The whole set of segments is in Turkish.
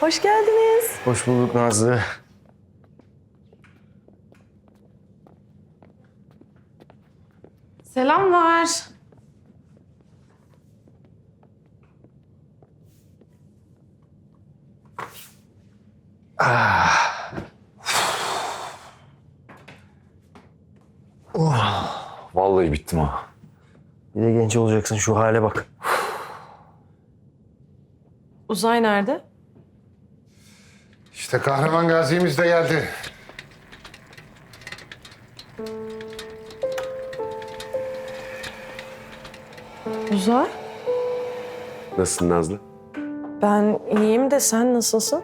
Hoş geldiniz. Hoş bulduk Nazlı. Selamlar. Vallahi bittim ha. Bir de genç olacaksın şu hale bak. Uzay nerede? İşte kahraman gazimiz de geldi. Uzay? Nasılsın Nazlı? Ben iyiyim de sen nasılsın?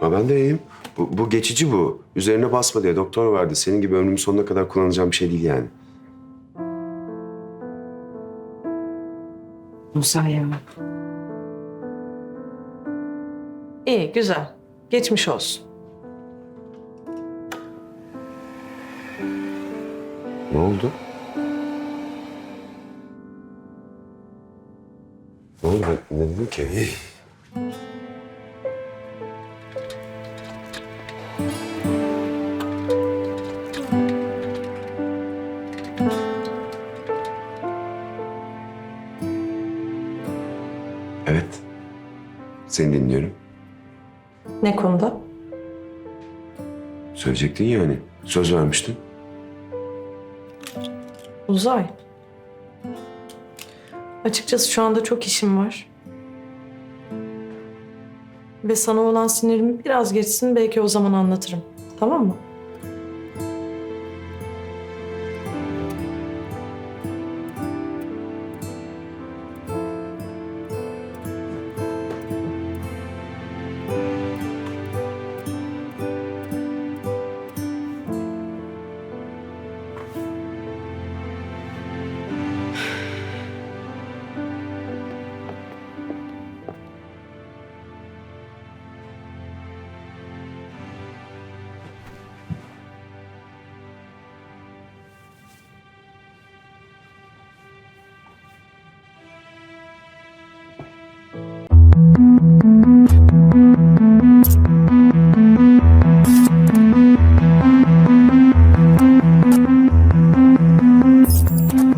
Ha ben de iyiyim. Bu, bu geçici bu. Üzerine basma diye doktor verdi. Senin gibi ömrümün sonuna kadar kullanacağım bir şey değil yani. Uzay ya. İyi, güzel. Geçmiş olsun. Ne oldu? Ne oldu? Ne dedim ki? Hey. Evet. Seni dinliyorum. Ne konuda? Söyleyecektin yani. Söz vermiştin. Uzay. Açıkçası şu anda çok işim var. Ve sana olan sinirimi biraz geçsin belki o zaman anlatırım. Tamam mı?